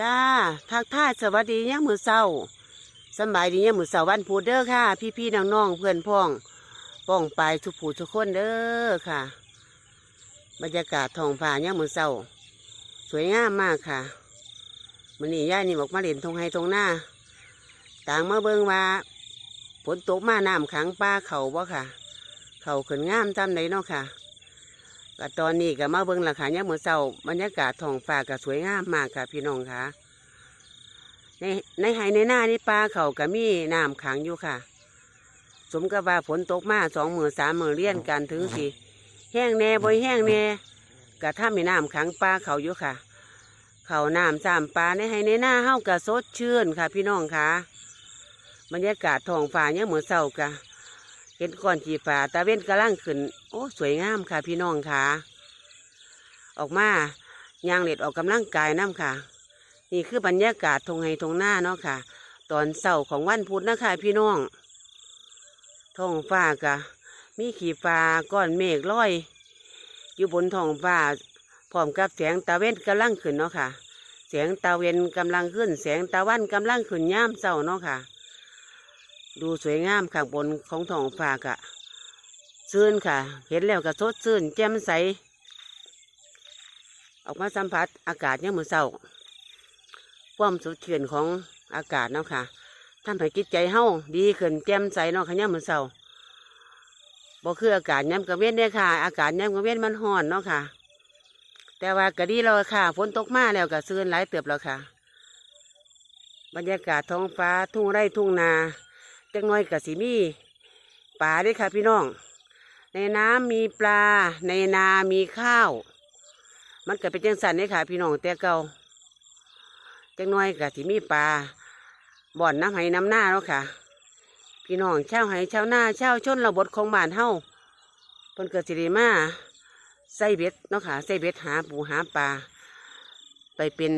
จ้าทักทายสวัสดียังมือเศร้าสบายดียังมือเศร้าวันพูดเด้อค่ะ พี่พี่น้องน้องๆเพื่อนพ้องป้องไปทุกผู้ทุกคนเด้อค่ะ บรรยากาศท้องฟ้ายังมือเศร้าสวยงามมากค่ะมันนี่ย่านี่บอกมาเล่นทงไฮทงหน้าต่างมาเบิ่งว่าฝนตกมาน้ำขังป้าเขาบ่ค่ะ เขาขึ้นงามจำไหนเนาะค่ะ ก็ตอนนี้ก็มาเบิ่งราคาเนี่ยามมือเศร้าบรรยากาศท้องฟ้าก็สวยงามมากค่ะพี่น้องค่ะ ในในไฮในหน้านี่ปลาเขาก็มีน้ำขังอยู่ค่ะ สมกับว่าฝนตกมาสองหมือสามหมือเลี้ยนกันถึงสิแห้งแน่บ่แห้งแน่ก็ถ้ามีน้ำขังปลาเขาอยู่ค่ะ เขาน้ำสามปลาในไฮในหน้าเฮาก็สดชื่นค่ะ พี่น้องค่ะ บรรยากาศท้องฟ้าเนี่ยามมือเศร้ากะ ห็นก้อนจีฟ้าตาเว้นกำลังขึ้น โอ้ สวยงามค่ะ พี่น้องค่ะ ออกมายางเหล็ดออกกำลังกายน้ำค่ะ นี่คือบรรยากาศทงไฮทงหน้าเนาะค่ะ ตอนเสาร์ของวันพุธนะคะพี่น้องท้องฟ้ากะ มีขีฟ้าก้อนเมฆลอย อยู่บนท้องฟ้าพร้อมกับแสงตาเว้นกำลังขึ้นเนาะค่ะแสงตาเว้นกำลังขึ้น แสงตะวันกำลังขึ้นย่ามเสาเนาะค่ะ ดูสวยงามข้างบนของท้องฟ้ากะซื่นค่ะ เห็นแล้วก็สดซื่นแจ่มใส ออกมาสัมผัสอากาศเนี่ยามมือเศร้าความสดชื่นของอากาศเนาะค่ะทำให้จิตใจเฮาดีขึ้นแจ่มใสเนาะค่ะเนี่ยามมือเศร้าบ่คืออากาศย่ำกระเว้นเด้อค่ะ อากาศย่ำกระเว้นมันร้อนเนาะค่ะ แต่ว่าก็ดีแล้วค่ะฝนตกมาแล้วก็ซื่นหลายเติบแล้วค่ะ บรรยากาศท้องฟ้าทุ่งไร่ทุ่งนา จังน้อยกับสีมีป่าด้วยค่ะพี่น้อง ในน้ำมีปลา ในนามีข้าว มันก็เป็นจังสันเลยค่ะ พี่น้องแต่เก่าจังน้อยกับสีมีปลาบ่อนน้ำไหน้ำหน้าแล้วค่ะ พี่น้องเช่าไหเช่าวหน้าเช่าชนระบทของบ้านเฮาเพิ่นเกิดสิริมาใส่เบ็ดเนาะค่ะใส่เบ็ดหาปูหาปลาไปเป็น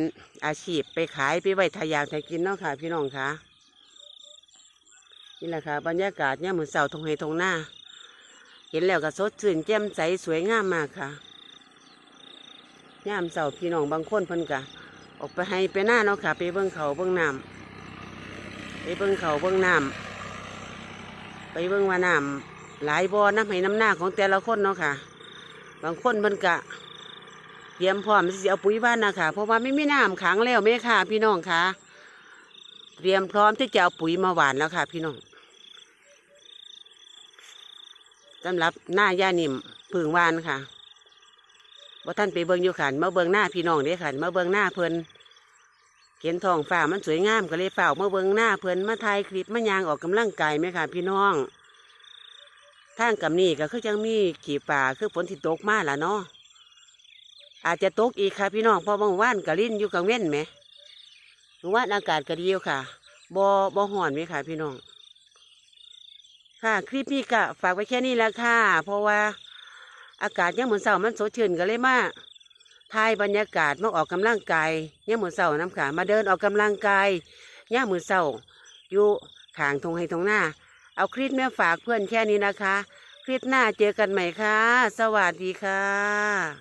อาชีพไปขายไปไว้ทายากทายกินเนาะค่ะ พี่น้องค่ะ นี่แหละค่ะบรรยากาศเนี่ยามมือเสาทงไฮทงหน้า เห็นแล้วก็สดชื่นแจ่มใสสวยงามมากค่ะย่ามเสาพี่น้องบางคนเพิ่นกะออกไปให้ไปหน้าเนาะค่ะ ไปเบิ่งเขาเบิ่งน้ำไปเบิ่งเขาเบิ่งน้ำไปเบิ่งว่าน้ำหลายบ่อน้ำให้น้ำหน้าของแต่ละคนเนาะค่ะ บางคนเพิ่นกะเตรียมพร้อมที่จะเอาปุ๋ยบ้านนะค่ะเพราะว่าไม่มีน้ำขังแล้วแม่ค่ะ พี่น้องค่ะ เตรียมพร้อมที่จะเอาปุ๋ยมาหวานแล้วค่ะ พี่น้องสำหรับหน้าย่านิ่มพึ่งหวานค่ะว่าท่านไปเบิ่งอยู่ขันมาเบิ่งหน้าพี่น้องเด้ขันมาเบิ่งหน้าเพลินเห็นทองฟ้ามันสวยงามก็เลยเฝ้ามาเบิ่งหน้าเพลินมาถ่ายคลิปมายางออกกำลังกายไหมค่ะ พี่น้องทางกับนี่ก็คือจังมีขี่ป่าคือฝนที่ตกมาล่ะเนาะอาจจะตกอีกค่ะพี่น้องพอบางว่านกะลิ้นอยู่กลางเว้นไหม หรือว่าอากาศก็ดีอยู่ค่ะบอบอห่อนไหมค่ะ พี่น้อง ค่ะ คลิปนี้ก็ฝากไว้แค่นี้แล้วค่ะ เพราะว่าอากาศยังเหมือนเสามันสดชื่นกันเลยมาถ่ายบรรยากาศมาออกกำลังกายยังเหมือนเสาน้ำค่ะมาเดินออกกำลังกายย่ามมือนเสาอยู่ขางทงให้ทงหน้า เอาคลิปแม่ฝากเพื่อนแค่นี้นะคะ คลิปหน้าเจอกันใหม่ค่ะ สวัสดีค่ะ